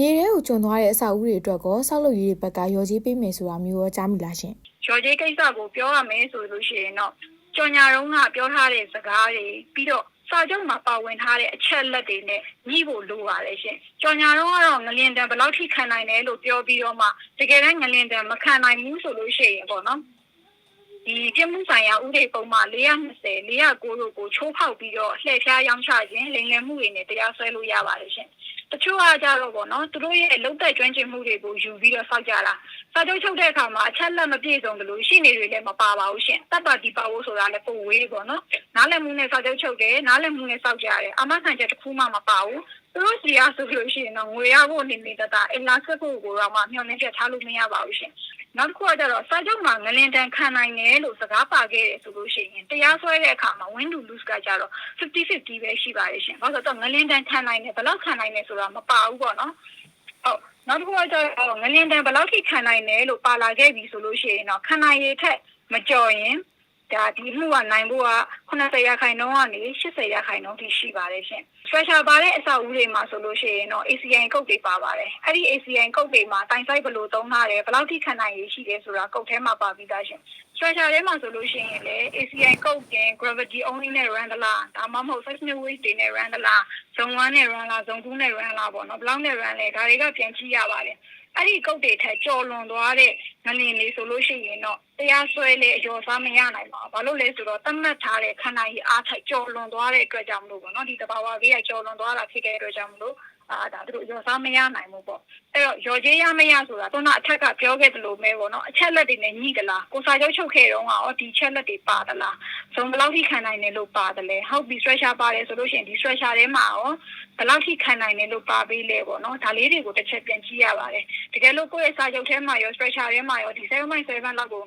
မြေထဲကိုကျွံသွားတဲ့အဆောက်အဦတွေအတွက်ကောဆောက်လုပ်ရေးတွေဘက်ကရော်ကြီးပေးမယ်ဆိုတာမျိုးရောကြားမိလားရှင်ရော်ကြီးကိစ္စကိုပြောရမယ်ဆိုလို့ရှိရင်တော့ကြော်ညာတုံးကပြောထားတဲ့စကားတွေပြီးတော့စာချုပ်မှာပါဝင်ထားတဲ့အချက်လက်တွေနဲ့ညှိဖို့လိုပါတယ်ရှင်။ကြော်ညာတုံးကတော့ငလျင်တံဘယ်လောက်ထိခံနိုင်တယ်လို့ပြောပြီးတော့မှတကယ်တမ်းငလျင်တံမခံနိုင်ဘူးဆိုလို့ရှိရင်ပေါ့နော်။ဒီပြမှုဆိုင်ရာဥပဒေပုံမှ420 409တို့ကိုချိုးဖောက်ပြီးတော့လှည့်ဖျားရောင်းချခြင်းလိမ်လည်မှုတွေနဲ့တရားစွဲလို့ရပါတယ်ရှင်။ တချို့ကကြတော့ပေါ့နော်သူတို့ရဲ့လုံသက်ကျွမ်းကျင်မှုတွေကိုယူပြီးတော့စောက်ကြတာစာချုပ်ချုပ်တဲ့အခါမှာအချက်လက်မပြည့်စုံတယ်လို့ရှိနေတွေလည်းမပါပါဘူးရှင်တပ်ပါတီပါဖို့ဆိုတာလည်းပုံဝေးပေါ့နော်နားလည်မှုနဲ့စာချုပ်ချုပ်တယ်နားလည်မှုနဲ့စောက်ကြတယ်အမခံချက်တစ်ခုမှမပါဘူး သူတို့စီအားဆိုလို့ရှိရင်တော့ငွေရဖို့နေနေတတ်တာအင်လာဆက်ဖို့ကိုတော့မှမျှော်လင့်ချက်ထားလို့မရပါဘူးရှင်နောက်တစ်ခုကကျတော့စာချုပ်မှာငလင်တန်ခံနိုင်တယ်လို့စကားပါခဲ့တယ်ဆိုလို့ရှိရင်တရားစွဲတဲ့အခါမှာ win to lose ကကြတော့50-50ပဲရှိပါတယ်ရှင်။ဘာလို့လဲဆိုတော့ငလင်တန်ခံနိုင်တယ်ဘယ်လောက်ခံနိုင်တယ်ဆိုတာမပါဘူးပေါ့နော်။ဟုတ်နောက်တစ်ခုကကျတော့ငလင်တန်ဘယ်လောက်ထိခံနိုင်တယ်လို့ပါလာခဲ့ပြီဆိုလို့ရှိရင်တော့ခံနိုင်ရထက်မကြော်ရင် ဒါဒီမှုကနိုင်ဖို့က90ရာခိုင်နှုန်းကနေ80ရာခိုင်နှုန်းထိရှိပါတယ်ရှင်။ special ပါတဲ့အဆောက်အဦတွေမှာဆိုလို့ရှိရင်တော့ ACI ကုတ်တွေပါပါတယ်။အဲ့ဒီ ACI ကုတ်တွေမှာတိုင်ဆိုင်ဘယ်လိုသုံးထားတယ်ဘယ်လောက်ထိခံနိုင်ရရှိတယ်ဆိုတာကုတ်ထဲမှာပါပြီးသားရှင်။ special ထဲမှာဆိုလို့ရှိရင်လည်း ACI ကုတ်ပြင် gravity only နဲ့ run သလားဒါမှမဟုတ် seismic wave တွေနဲ့ run သလား zone 1နဲ့ run လား zone 2နဲ့ run လားပေါ့နော်ဘယ်လောက်နဲ့ run လဲဒါတွေကပြန်ကြည့်ရပါတယ်။အဲ့ဒီကုတ်တွေထက်ကြော်လွန်သွားတဲ့ငလင်လေးဆိုလို့ရှိရင်တော့တရားစွဲလေအကျော်စားမရနိုင်ပါဘူး။ဘာလို့လဲဆိုတော့တတ်မှတ်ထားတဲ့ခန္ဓာကြီးအားထိုက်ကြော်လွန်သွားတဲ့အတွက်ကြောင့်မလို့ပေါ့နော်ဒီတဘာဝဘေးကကြော်လွန်သွားတာဖြစ်တဲ့အတွက်ကြောင့်မလို့ အာဒါတို့ရောစားမရနိုင်ဘူးပေါ့အဲ့တော့ရောကြီးရမရဆိုတာတော့အထက်ကပြောခဲ့သလိုပဲပေါ့နော်အချက်လက်တွေနဲ့ညှိသလားကိုစာချုပ်ချုပ်ခဲ့တော့ရောဒီချက်လက်တွေပါသလားစုံဘယ်လောက်ထိခံနိုင်တယ်လို့ပါတယ်လဲဟုတ်ပြီ stretcher ပါတယ်ဆိုလို့ရှိရင်ဒီ stretcher ထဲမှာရောဘယ်လောက်ထိခံနိုင်တယ်လို့ပါပေးလဲပေါ့နော်ဒါလေးတွေကိုတစ်ချက်ပြန်ကြည့်ရပါတယ်တကယ်လို့ကိုယ့်ရဲ့စာချုပ်ထဲမှာရော stretcher ထဲမှာရောဒီ7.7လောက်ကို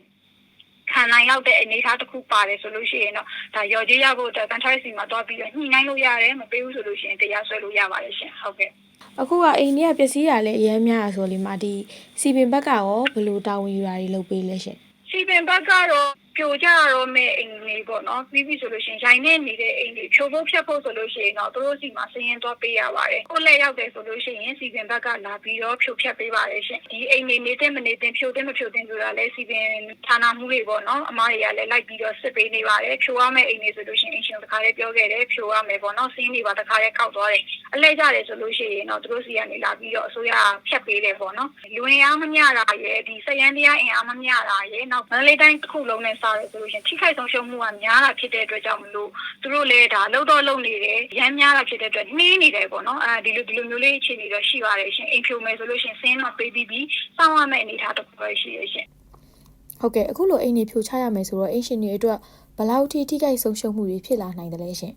ခံနိုင်လောက်တဲ့အနေအထားတစ်ခုပါတယ်ဆိုလို့ရှိရင်တော့ဒါရော်ကြီးရဖို့အတွက် contract စီမှာတွားပြီးတော့ညှိနှိုင်းလို့ရတယ်မပေးဘူးဆိုလို့ရှိရင်တရားစွဲလို့ရပါတယ်ရှင်ဟုတ်ကဲ့အခုကအိမ်ကြီးကပစ္စည်းရလဲအများများဆိုလေမှဒီစီပင်ဘက်ကရောဘယ်လိုတာဝန်ယူတာတွေလုပ်ပေးလဲရှင်စီပင်ဘက်ကတော့ ပြိုကြတော့မဲ့အိမ်လေးပေါ့နော်ပြီးပြီဆိုလို့ရှိရင်ရိုင်းနေနေတဲ့အိမ်တွေဖြိုဖို့ဖြတ်ဖို့ဆိုလို့ရှိရင်တော့သူတို့စီမှာစည်ရင်တော့ပေးရပါတယ်ကိုလက်ရောက်တယ်ဆိုလို့ရှိရင်စီပင်ဘက်ကလာပြီးတော့ဖြိုဖြတ်ပေးပါတယ်ရှင်ဒီအိမ်တွေနေတဲ့မနေတဲ့ဖြိုတဲ့မဖြိုတဲ့ဆိုတာလဲစီပင်ဌာနမှုတွေပေါ့နော်အမားတွေကလည်းလိုက်ပြီးတော့စစ်ပေးနေပါတယ်ဖြိုရမယ့်အိမ်တွေဆိုလို့ရှိရင်အရှင်တခါလေးပြောခဲ့တယ်ဖြိုရမယ်ပေါ့နော်စင်းတွေပါတခါလေးခောက်သွားတယ်အလဲကြတယ်ဆိုလို့ရှိရင်တော့သူတို့စီကနေလာပြီးတော့အစိုးရဖြတ်ပေးတယ်ပေါ့နော်လူဝင်အားမမျှတာရယ်ဒီစရန်တရားအင်အားမမျှတာရယ်နောက်မန္တလေးတိုင်းတစ်ခုလုံးနဲ့စားရဆိုလို့ရှိရင်ထိခိုက်ဆုံးရှုံးမှုကများတာဖြစ်တဲ့အတွက်ကြောင့်မလို့သူတို့လည်းဒါလှုပ်တော့လှုပ်နေတယ်ရမ်းများတာဖြစ်တဲ့အတွက်နှီးနေတယ်ပေါ့နော်အဲဒီလိုဒီလိုမျိုးလေးအခြေအနေတော့ရှိပါတယ်ရှင်အိမ်ဖြိုမယ်ဆိုလို့ရှိရင်စင်းတော့ပေးပြီးပြီးစောင့်ရမယ့်အနေအထားတစ်ခုပဲရှိရရှင်ဟုတ်ကဲ့အခုလိုအိမ်ကြီးဖြိုချရမယ်ဆိုတော့အိမ်ရှင်တွေအတွက်ဘယ်လောက်ထိထိခိုက်ဆုံးရှုံးမှုတွေဖြစ်လာနိုင်တယ်လဲရှင်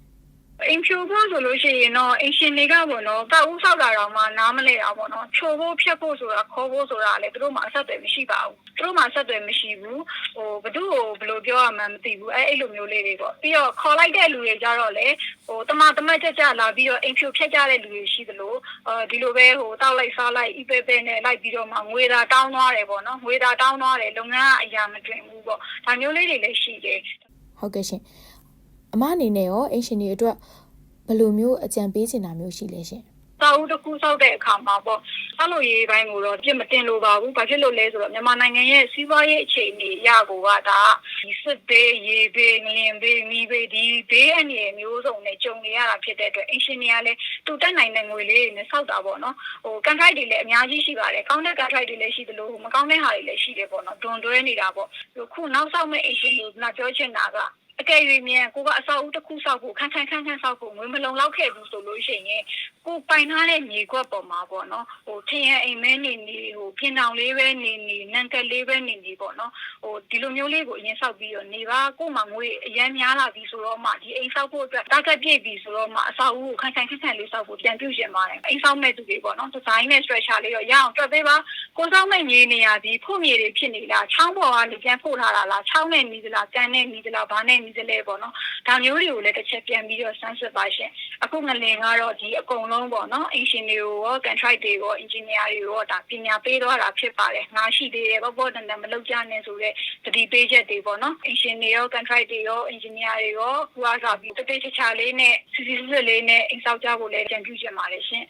အိမ်ဖြိုဖို့ဆိုလို့ရှိရင်တော့အင်ရှင်တွေကပေါ့နော်ကောက်ဦးဆောက်တာတော့မှနားမလဲတာပေါ့နော်ချိုဖို့ဖြတ်ဖို့ဆိုတာခေါ်ဖို့ဆိုတာလည်းသူတို့မှအဆက်အသွယ်မရှိပါဘူးသူတို့မှအဆက်အသွယ်မရှိဘူးဟိုဘသူ့ကိုဘယ်လိုပြောရမှန်းမသိဘူးအဲအဲ့လိုမျိုးလေးတွေပေါ့ပြီးတော့ခေါ်လိုက်တဲ့လူတွေကြတော့လေဟိုတမတမတ်ကြကြလာပြီးတော့အိမ်ဖြိုဖြတ်ကြတဲ့လူတွေရှိသလိုအဲဒီလိုပဲဟိုတောက်လိုက်စားလိုက်အီပဲပဲနဲ့လိုက်ပြီးတော့မှငွေသာတောင်းသွားတယ်ပေါ့နော်ငွေသာတောင်းသွားတယ်လုပ်ငန်းကအရာမတွင်ဘူးပေါ့ဒါမျိုးလေးတွေလည်းရှိတယ်ဟုတ်ကဲ့ရှင် အမအနေနဲ့ရောအိမ်ရှင်တွေအတွက်ဘယ်လိုမျိုးအကြံပေးချင်တာမျိုးရှိလဲရှင်စာအုပ်တစ်ခုစောက်တဲ့အခါမှာပေါ့အဲ့လိုရေးပိုင်းကိုတော့ပြစ်မတင်လို့ပါဘူး။ဘာဖြစ်လို့လဲဆိုတော့မြန်မာနိုင်ငံရဲ့စီးပွားရေးအခြေအနေအရကိုကဒါဒီစစ်ဘေးရေဘေးငလင်ဘေးမိဘေးဒီဘေးအနေမျိုးစုံနဲ့ကြုံနေရတာဖြစ်တဲ့အတွက်အင်ရှင်နီယာလည်းတူတက်နိုင်တဲ့ငွေလေးတွေနဲ့စောက်တာပေါ့နော်။ဟိုကန်ထိုက်တွေလည်းအများကြီးရှိပါတယ်။ကောင်းတဲ့ကန်ထိုက်တွေလည်းရှိသလိုမကောင်းတဲ့ဟာတွေလည်းရှိတယ်ပေါ့နော်။ဒွန်တွဲနေတာပေါ့။ခုနောက်ဆောက်မဲ့အင်ရှင်ကိုငါပြောချင်တာကအ ကယ်၍မြန်ကိုကအဆောက်အဦတစ်ခုဆောက်ဖို့ခန်းခန်းခန်းခန်းဆောက်ဖို့ငွေမလုံလောက်ခဲ့ဘူးဆိုလို့ရှိရင်ကိုပိုင်ထားတဲ့မြေကွက်ပေါ်မှာပေါ့နော်ဟိုထင်ရအိမ်မဲနေနေဟိုပြင်တောင်လေးပဲနေနေနံကက်လေးပဲနေနေပေါ့နော်ဟိုဒီလိုမျိုးလေးကိုအရင်ဆောက်ပြီးတော့နေပါကို့မှာငွေအရန်များလာပြီဆိုတော့မှဒီအိမ်ဆောက်ဖို့အတွက်တာဂက်ပြည့်ပြီဆိုတော့မှအဆောက်အဦကိုခန်းခန်းခန်းခန်းလေးဆောက်ဖို့ပြန်ပြုရှင်ပါတယ်အိမ်ဆောက်မဲ့သူတွေပေါ့နော်ဒီဇိုင်းနဲ့ structure လေးတော့ရအောင်တွက်ပေးပါ ကိုဆောက်မဲ့မြေနေရာဒီဖို့မြေတွေဖြစ်နေလားချောင်းပေါ်ကနေပြန်ဖို့ထားတာလားချောင်းနဲ့နီးသလားကန်နဲ့နီးသလားဘာနဲ့နီးသလဲပေါ့နော်ဒါမျိုးတွေကိုလည်းတစ်ချက်ပြန်ပြီးတော့စမ်းစစ်ပါရှင်အခုငလင်ကတော့ဒီအကုန်လုံးပေါ့နော်အင်ရှင်တွေကိုရော contract တွေရော engineer တွေရောဒါပညာပေးတော့တာဖြစ်ပါတယ်ငါရှိသေးတယ်ပေါ့ပေါ့တန်တန်မလုပ်ကြနဲ့ဆိုတော့တတိပေးချက်တွေပေါ့နော်အင်ရှင်တွေရော contract တွေရော engineer တွေရောခုအားစားပြီးတတိချာချာလေးနဲ့စစ်စစ်စစ်လေးနဲ့အိမ်ဆောက်ကြဖို့လည်းကြံပြုချင်ပါတယ်ရှင်